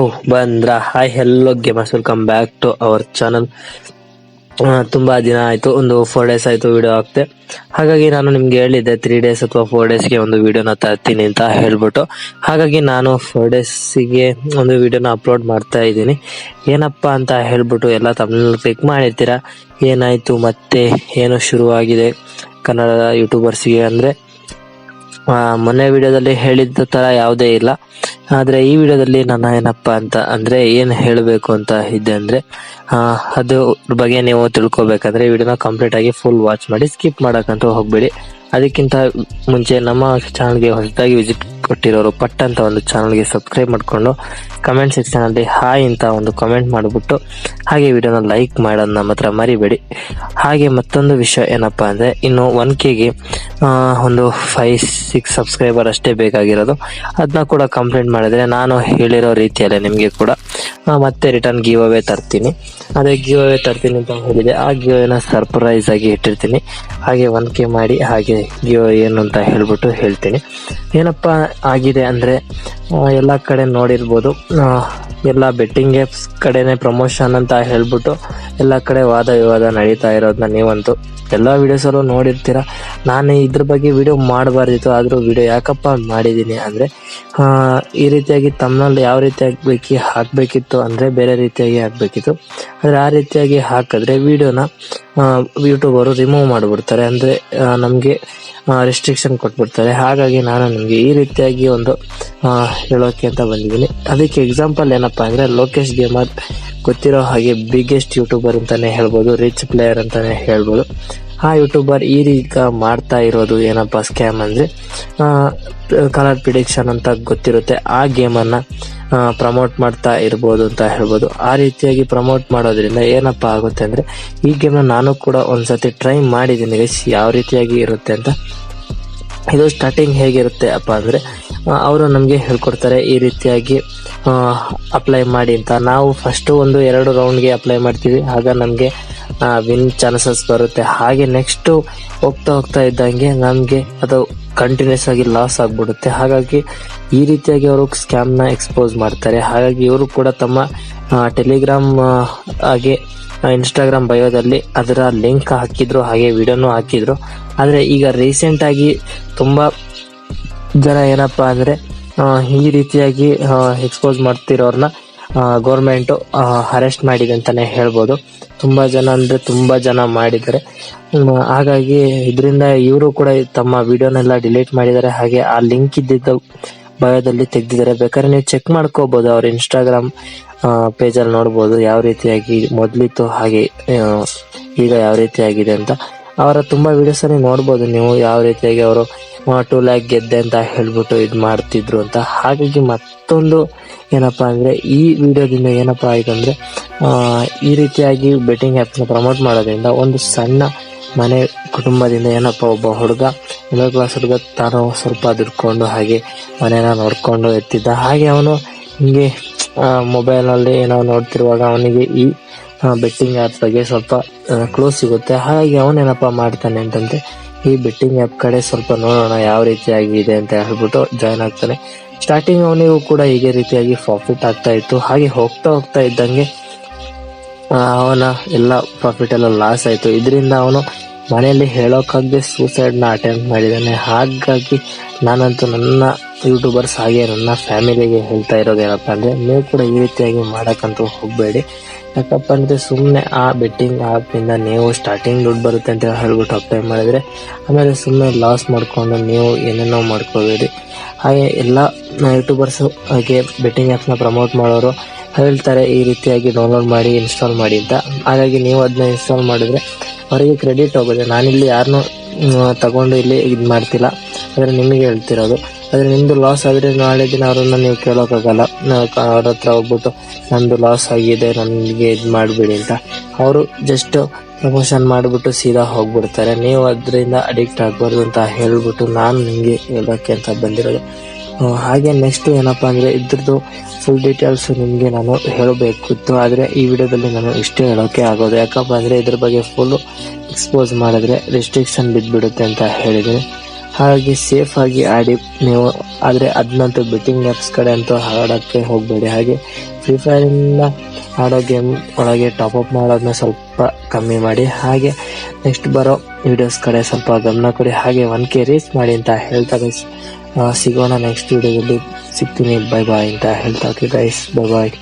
ಓಹ್ ಬಂದ್ರ? Hi hello gamers welcome back to our channel ತುಂಬಾ ದಿನ ಆಯ್ತು, ಒಂದು ಫೋರ್ ಡೇಸ್ ಆಯ್ತು ವಿಡಿಯೋ ಹಾಕ್ತೆ ಹಾಗಾಗಿ ನಾನು ನಿಮ್ಗೆ ಹೇಳಿದ್ದೆ ತ್ರೀ ಡೇಸ್ ಅಥವಾ ಫೋರ್ ಡೇಸ್ಗೆ ಒಂದು ವಿಡಿಯೋನ ತರ್ತೀನಿ ಅಂತ ಹೇಳ್ಬಿಟ್ಟು. ಹಾಗಾಗಿ ನಾನು ಫೋರ್ ಡೇಸಿಗೆ ಒಂದು ವಿಡಿಯೋನ ಅಪ್ಲೋಡ್ ಮಾಡ್ತಾ ಇದ್ದೀನಿ. ಏನಪ್ಪಾ ಅಂತ ಹೇಳ್ಬಿಟ್ಟು ಎಲ್ಲ ತಮಿಳ್ ಕ್ಲಿಕ್ ಮಾಡಿರ್ತೀರಾ? ಏನಾಯ್ತು, ಮತ್ತೆ ಏನು ಶುರುವಾಗಿದೆ? ಕನ್ನಡ ಯೂಟ್ಯೂಬರ್ಸ್ಗೆ ಅಂದ್ರೆ ಮೊನ್ನೆ ವಿಡಿಯೋದಲ್ಲಿ ಹೇಳಿದ ತರ ಯಾವುದೇ ಇಲ್ಲ. ಆದ್ರೆ ಈ ವಿಡಿಯೋದಲ್ಲಿ ನಾನು ಏನಪ್ಪ ಅಂತ ಅಂದ್ರೆ ಏನು ಹೇಳಬೇಕು ಅಂತ ಇದೆ ಅಂದರೆ ಅದು ಬಗ್ಗೆ ನೀವು ತಿಳ್ಕೊಬೇಕಂದ್ರೆ ವಿಡಿಯೋನ ಕಂಪ್ಲೀಟ್ ಆಗಿ ಫುಲ್ ವಾಚ್ ಮಾಡಿ ಸ್ಕಿಪ್ ಮಾಡೋಕ್ಕಂತೂ ಹೋಗಬೇಡಿ. ಅದಕ್ಕಿಂತ ಮುಂಚೆ ನಮ್ಮ ಚಾನಲ್ಗೆ ಹೊಸದಾಗಿ ವಿಸಿಟ್ ಕೊಟ್ಟಿರೋರು ಪಟ್ ಅಂತ ಒಂದು ಚಾನಲ್ಗೆ ಸಬ್ಸ್ಕ್ರೈಬ್ ಮಾಡಿಕೊಂಡು ಕಮೆಂಟ್ ಸೆಕ್ಷನ್ ಅಲ್ಲಿ ಹಾಯ್ ಅಂತ ಒಂದು ಕಮೆಂಟ್ ಮಾಡಿಬಿಟ್ಟು ಹಾಗೆ ವಿಡಿಯೋನ ಲೈಕ್ ಮಾಡೋದ್ ನಮ್ಮ ಹತ್ರ ಮರಿಬೇಡಿ. ಹಾಗೆ ಮತ್ತೊಂದು ವಿಷಯ ಏನಪ್ಪಾ ಅಂದ್ರೆ ಇನ್ನು ಒನ್ ಕೆಗೆ ಒಂದು ಫೈವ್ ಸಿಕ್ಸ್ ಸಬ್ಸ್ಕ್ರೈಬರ್ ಅಷ್ಟೇ ಬೇಕಾಗಿರೋದು. ಅದನ್ನ ಕೂಡ ಕಂಪ್ಲೇಂಟ್ ಮಾಡಿದ್ರೆ ನಾನು ಹೇಳಿರೋ ರೀತಿಯಲ್ಲೇ ನಿಮಗೆ ಕೂಡ ಮತ್ತೆ ರಿಟರ್ನ್ ಗಿವ್ ಅವೇ ತರ್ತೀನಿ. ಅದೇ ಗಿವ್ ಅವೇ ತರ್ತೀನಿ ಅಂತ ಹೇಳಿದೆ ಆ ಗಿವ್ ಅವೇನ ಸರ್ಪ್ರೈಸ್ ಆಗಿ ಇಟ್ಟಿರ್ತೀನಿ. ಹಾಗೆ ಒನ್ ಕೆ ಮಾಡಿ ಹಾಗೆ ಗಿವ್ ಏನು ಅಂತ ಹೇಳ್ಬಿಟ್ಟು ಹೇಳ್ತೀನಿ. ಏನಪ್ಪ ಆಗಿದೆ ಅಂದ್ರೆ ಎಲ್ಲ ಕಡೆ ನೋಡಿರ್ಬೋದು. ಎಲ್ಲ ಬೆಟ್ಟಿಂಗ್ ಆ್ಯಪ್ಸ್ ಕಡೆನೆ ಪ್ರಮೋಷನ್ ಅಂತ ಹೇಳ್ಬಿಟ್ಟು ಎಲ್ಲ ಕಡೆ ವಾದ ವಿವಾದ ನಡೀತಾ ಇರೋದನ್ನ ನೀವಂತೂ ಎಲ್ಲ ವಿಡಿಯೋಸಲ್ಲೂ ನೋಡಿರ್ತೀರ. ನಾನು ಇದ್ರ ಬಗ್ಗೆ ವಿಡಿಯೋ ಮಾಡಬಾರ್ದಿತ್ತು, ಆದರೂ ವಿಡಿಯೋ ಯಾಕಪ್ಪ ಮಾಡಿದ್ದೀನಿ ಅಂದರೆ ಈ ರೀತಿಯಾಗಿ ತಮ್ಮಲ್ಲಿ ಯಾವ ರೀತಿ ಬೇಕಿ ಹಾಕಬೇಕಿತ್ತು ಅಂದರೆ ಬೇರೆ ರೀತಿಯಾಗಿ ಹಾಕಬೇಕಿತ್ತು. ಆದರೆ ಆ ರೀತಿಯಾಗಿ ಹಾಕಿದ್ರೆ ವಿಡಿಯೋನ ಯೂಟ್ಯೂಬರು ರಿಮೂವ್ ಮಾಡಿಬಿಡ್ತಾರೆ ಅಂದರೆ ನಮಗೆ ರೆಸ್ಟ್ರಿಕ್ಷನ್ ಕೊಟ್ಬಿಡ್ತಾರೆ. ಹಾಗಾಗಿ ನಾನು ನಿಮಗೆ ಈ ರೀತಿಯಾಗಿ ಒಂದು ಹೇಳೋಕೆ ಅಂತ ಬಂದಿದ್ದೀನಿ. ಅದಕ್ಕೆ ಎಕ್ಸಾಂಪಲ್ ಏನಪ್ಪ ಅಂದರೆ ಲೋಕೇಶ್ ಗೇಮರ್ ಗೊತ್ತಿರೋ ಹಾಗೆ ಬಿಗ್ಗೆಸ್ಟ್ ಯೂಟ್ಯೂಬರ್ ಅಂತಲೇ ಹೇಳ್ಬೋದು ರಿಚ್ ಪ್ಲೇಯರ್ ಅಂತಲೇ ಹೇಳ್ಬೋದು. ಆ ಯೂಟ್ಯೂಬರ್ ಈ ರೀತಿ ಮಾಡ್ತಾ ಇರೋದು ಏನಪ್ಪ ಸ್ಕ್ಯಾಮ್ ಅಂದರೆ ಕಲರ್ ಪ್ರಿಡಿಕ್ಷನ್ ಅಂತ ಗೊತ್ತಿರುತ್ತೆ. ಆ ಗೇಮನ್ನು ಪ್ರಮೋಟ್ ಮಾಡ್ತಾ ಇರ್ಬೋದು ಅಂತ ಹೇಳ್ಬೋದು. ಆ ರೀತಿಯಾಗಿ ಪ್ರಮೋಟ್ ಮಾಡೋದ್ರಿಂದ ಏನಪ್ಪ ಆಗುತ್ತೆ ಅಂದರೆ, ಈ ಗೇಮ್ನ ನಾನು ಕೂಡ ಒಂದ್ಸತಿ ಟ್ರೈ ಮಾಡಿದ್ದೀನಿ ಯಾವ ರೀತಿಯಾಗಿ ಇರುತ್ತೆ ಅಂತ. ಇದು ಸ್ಟಾರ್ಟಿಂಗ್ ಹೇಗಿರುತ್ತೆ ಅಪ್ಪ ಅಂದರೆ ಅವರು ನಮಗೆ ಹೇಳ್ಕೊಡ್ತಾರೆ ಈ ರೀತಿಯಾಗಿ ಅಪ್ಲೈ ಮಾಡಿ ಅಂತ. ನಾವು ಫಸ್ಟು ಒಂದು ಎರಡು ರೌಂಡ್ಗೆ ಅಪ್ಲೈ ಮಾಡ್ತೀವಿ. ಆಗ ನಮಗೆ ವಿನ್ ಚಾನ್ಸಸ್ ಬರುತ್ತೆ. ಹಾಗೆ ನೆಕ್ಸ್ಟು ಹೋಗ್ತಾ ಹೋಗ್ತಾ ಇದ್ದಂಗೆ ನಮಗೆ ಅದು ಕಂಟಿನ್ಯೂಸ್ ಆಗಿ ಲಾಸ್ ಆಗಿಬಿಡುತ್ತೆ. ಹಾಗಾಗಿ ಈ ರೀತಿಯಾಗಿ ಅವರು ಸ್ಕ್ಯಾಮ್ನ ಎಕ್ಸ್ಪೋಸ್ ಮಾಡ್ತಾರೆ. ಹಾಗಾಗಿ ಇವರು ಕೂಡ ತಮ್ಮ ಟೆಲಿಗ್ರಾಮ್ ಹಾಗೆ ಇನ್ಸ್ಟಾಗ್ರಾಮ್ ಬಯೋದಲ್ಲಿ ಅದರ ಲಿಂಕ್ ಹಾಕಿದ್ರು, ಹಾಗೆ ವಿಡಿಯೋನು ಹಾಕಿದ್ರು. ಆದರೆ ಈಗ ರೀಸೆಂಟಾಗಿ ತುಂಬ ಜನ ಏನಪ್ಪ ಅಂದರೆ ಈ ರೀತಿಯಾಗಿ ಎಕ್ಸ್ಪೋಸ್ ಮಾಡ್ತಿರೋರನ್ನ ಗೌರ್ಮೆಂಟು ಅರೆಸ್ಟ್ ಮಾಡಿದೆ ಅಂತಲೇ ಹೇಳ್ಬೋದು. ತುಂಬ ಜನ ಅಂದರೆ ತುಂಬ ಜನ ಮಾಡಿದ್ದಾರೆ. ಹಾಗಾಗಿ ಇದರಿಂದ ಇವರು ಕೂಡ ತಮ್ಮ ವಿಡಿಯೋನೆಲ್ಲ ಡಿಲೀಟ್ ಮಾಡಿದ್ದಾರೆ. ಹಾಗೆ ಆ ಲಿಂಕ್ ಇದ್ದಿದ್ದ ಬಯೋದಲ್ಲಿ ತೆಗೆದಿದ್ದಾರೆ. ಬೇಕಾದ್ರೆ ನೀವು ಚೆಕ್ ಮಾಡ್ಕೋಬೋದು ಅವ್ರ ಇನ್ಸ್ಟಾಗ್ರಾಮ್ ಪೇಜ್ ಅಲ್ಲಿ ನೋಡ್ಬೋದು ಯಾವ ರೀತಿಯಾಗಿ ಮೊದ್ಲಿತ್ತು ಹಾಗೆ ಈಗ ಯಾವ ರೀತಿಯಾಗಿದೆ ಅಂತ. ಅವರ ತುಂಬಾ ವಿಡಿಯೋಸ್ ಅಲ್ಲಿ ನೋಡ್ಬೋದು ನೀವು ಯಾವ ರೀತಿಯಾಗಿ ಅವರು ಟೂ ಲ್ಯಾಕ್ ಗೆದ್ದೆ ಅಂತ ಹೇಳ್ಬಿಟ್ಟು ಇದು ಮಾಡ್ತಿದ್ರು ಅಂತ. ಹಾಗಾಗಿ ಮತ್ತೊಂದು ಏನಪ್ಪಾ ಅಂದ್ರೆ, ಈ ವಿಡಿಯೋದಿಂದ ಏನಪ್ಪಾ ಆಯ್ತು ಅಂದ್ರೆ ಈ ರೀತಿಯಾಗಿ ಬೆಟ್ಟಿಂಗ್ ಆ್ಯಪ್ನ ಪ್ರಮೋಟ್ ಮಾಡೋದ್ರಿಂದ ಒಂದು ಸಣ್ಣ ಮನೆ ಕುಟುಂಬದಿಂದ ಏನಪ್ಪ ಒಬ್ಬ ಹುಡುಗ ಮಿಡಲ್ ಕ್ಲಾಸ್ ಹುಡುಗ ತಾನು ಸ್ವಲ್ಪ ದುಡ್ಕೊಂಡು ಹಾಗೆ ಮನೇನ ನೋಡ್ಕೊಂಡು ಎತ್ತಿದ್ದ. ಹಾಗೆ ಅವನು ಹಿಂಗೆ ಮೊಬೈಲ್ನಲ್ಲಿ ಏನೋ ನೋಡ್ತಿರುವಾಗ ಅವನಿಗೆ ಈ ಬೆಟ್ಟಿಂಗ್ ಆ್ಯಪ್ ಬಗ್ಗೆ ಸ್ವಲ್ಪ ಕ್ಲೋಸ್ ಸಿಗುತ್ತೆ. ಹಾಗಾಗಿ ಅವನೇನಪ್ಪ ಮಾಡ್ತಾನೆ ಅಂತಂದ್ರೆ, ಈ ಬೆಟ್ಟಿಂಗ್ ಆ್ಯಪ್ ಕಡೆ ಸ್ವಲ್ಪ ನೋಡೋಣ ಯಾವ ರೀತಿಯಾಗಿ ಇದೆ ಅಂತ ಹೇಳ್ಬಿಟ್ಟು ಜಾಯ್ನ್ ಆಗ್ತಾನೆ. ಸ್ಟಾರ್ಟಿಂಗ್ ಅವನಿಗೂ ಕೂಡ ಹೀಗೆ ರೀತಿಯಾಗಿ ಪ್ರಾಫಿಟ್ ಆಗ್ತಾ ಇತ್ತು. ಹಾಗೆ ಹೋಗ್ತಾ ಹೋಗ್ತಾ ಇದ್ದಂಗೆ ಅವನ ಎಲ್ಲ ಪ್ರಾಫಿಟ್ ಎಲ್ಲ ಲಾಸ್ ಆಯ್ತು. ಇದರಿಂದ ಅವನು ಮನೆಯಲ್ಲಿ ಹೇಳೋಕ್ಕಾಗದೆ ಸೂಸೈಡ್ನ ಅಟೆಂಪ್ಟ್ ಮಾಡಿದ್ದಾನೆ. ಹಾಗಾಗಿ ನಾನಂತೂ ನನ್ನ ಯೂಟ್ಯೂಬರ್ಸ್ ಹಾಗೆ ನನ್ನ ಫ್ಯಾಮಿಲಿಗೆ ಹೇಳ್ತಾ ಇರೋದೇನಪ್ಪ ಅಂದರೆ, ನೀವು ಕೂಡ ಈ ರೀತಿಯಾಗಿ ಮಾಡೋಕ್ಕಂತೂ ಹೋಗಬೇಡಿ. ಯಾಕಪ್ಪ ಅಂದರೆ ಸುಮ್ಮನೆ ಆ ಬೆಟ್ಟಿಂಗ್ ಆ್ಯಪಿಂದ ನೀವು ಸ್ಟಾರ್ಟಿಂಗ್ ದುಡ್ಡು ಬರುತ್ತೆ ಅಂತ ಹೇಳ್ಬಿಟ್ಟು ಅಪ್ಲೈ ಮಾಡಿದರೆ, ಆಮೇಲೆ ಸುಮ್ಮನೆ ಲಾಸ್ ಮಾಡ್ಕೊಂಡು ನೀವು ಏನೇನೋ ಮಾಡ್ಕೋಬೇಡಿ ಹಾಗೆ ಎಲ್ಲ ಯೂಟ್ಯೂಬರ್ಸ್ ಹಾಗೆ ಬೆಟ್ಟಿಂಗ್ ಆ್ಯಪ್ನ ಪ್ರಮೋಟ್ ಮಾಡೋರು ಹೇಳ್ತಾರೆ, ಈ ರೀತಿಯಾಗಿ ಡೌನ್ಲೋಡ್ ಮಾಡಿ ಇನ್ಸ್ಟಾಲ್ ಮಾಡಿ ಅಂತ. ಹಾಗಾಗಿ ನೀವು ಅದನ್ನ ಇನ್ಸ್ಟಾಲ್ ಮಾಡಿದ್ರೆ, ಅವರಿಗೆ ಕ್ರೆಡಿಟ್ ಹೋಗುತ್ತೆ. ನಾನಿಲ್ಲಿ ಯಾರನ್ನೂ ತಗೊಂಡು ಇಲ್ಲಿ ಇದು ಮಾಡ್ತಿಲ್ಲ ಆದರೆ ನಿಮಗೆ ಹೇಳ್ತಿರೋದು. ಆದರೆ ನಿಮ್ದು ಲಾಸ್ ಆದರೆ ನಾಳೆ ದಿನ ಅವ್ರನ್ನ ನೀವು ಕೇಳೋಕ್ಕಾಗಲ್ಲ. ನಾವು ಕ- ಅವ್ರ ಹತ್ರ ಹೋಗ್ಬಿಟ್ಟು ನಂದು ಲಾಸ್ ಆಗಿದೆ, ನನಗೆ ಇದು ಮಾಡಬೇಡಿ ಅಂತ. ಅವರು ಜಸ್ಟ್ ಪ್ರಮೋಷನ್ ಮಾಡಿಬಿಟ್ಟು ಸೀದಾ ಹೋಗ್ಬಿಡ್ತಾರೆ. ನೀವು ಅದರಿಂದ ಅಡಿಕ್ಟ್ ಆಗಬಾರ್ದು ಅಂತ ಹೇಳ್ಬಿಟ್ಟು ನಾನು ನಿಮಗೆ ಹೇಳೋಕ್ಕೆ ಅಂತ ಬಂದಿರೋದು. ಹಾಗೆ ನೆಕ್ಸ್ಟ್ ಏನಪ್ಪ ಅಂದರೆ ಇದ್ರದ್ದು ಫುಲ್ ಡೀಟೇಲ್ಸ್ ನಿಮಗೆ ನಾನು ಹೇಳಬೇಕಿತ್ತು. ಆದರೆ ಈ ವಿಡಿಯೋದಲ್ಲಿ ನಾನು ಇಷ್ಟೇ ಹೇಳೋಕ್ಕೆ ಆಗೋದು. ಯಾಕಪ್ಪ ಅಂದರೆ ಇದ್ರ ಬಗ್ಗೆ ಫುಲ್ಲು ಎಕ್ಸ್ಪೋಸ್ ಮಾಡಿದ್ರೆ ರೆಸ್ಟ್ರಿಕ್ಷನ್ ಬಿದ್ದುಬಿಡುತ್ತೆ ಅಂತ ಹೇಳಿದ್ದೀನಿ. ಹಾಗಾಗಿ ಸೇಫ್ ಆಗಿ ಆಡಿ ನೀವು, ಆದರೆ ಅದನ್ನಂತೂ ಬೆಟ್ಟಿಂಗ್ ಆ್ಯಪ್ಸ್ ಕಡೆ ಅಂತೂ ಆಡೋಕ್ಕೆ ಹೋಗಬೇಡಿ. ಹಾಗೆ ಫ್ರೀ ಫೈರಿಂದ ಆಡೋ ಗೇಮ್ ಒಳಗೆ ಟಾಪ್ ಅಪ್ ಮಾಡೋದನ್ನ ಸ್ವಲ್ಪ ಕಮ್ಮಿ ಮಾಡಿ. ಹಾಗೆ ನೆಕ್ಸ್ಟ್ ಬರೋ ವಿಡಿಯೋಸ್ ಕಡೆ ಸ್ವಲ್ಪ ಗಮನ ಕೊಡಿ. ಹಾಗೆ ಒನ್ ಕೆ ರೀಚ್ ಮಾಡಿ ಅಂತ ಹೇಳ್ತಾ ಗೈಸ್ ಸಿಗೋಣ ನೆಕ್ಸ್ಟ್ ವಿಡಿಯೋದಲ್ಲಿ ಸಿಗ್ತೀನಿ. ಬೈ ಬಾಯ್ ಅಂತ ಹೇಳ್ತಾ ಓಕೆ ಗೈಸ್ ಬೈ ಬಾಯ್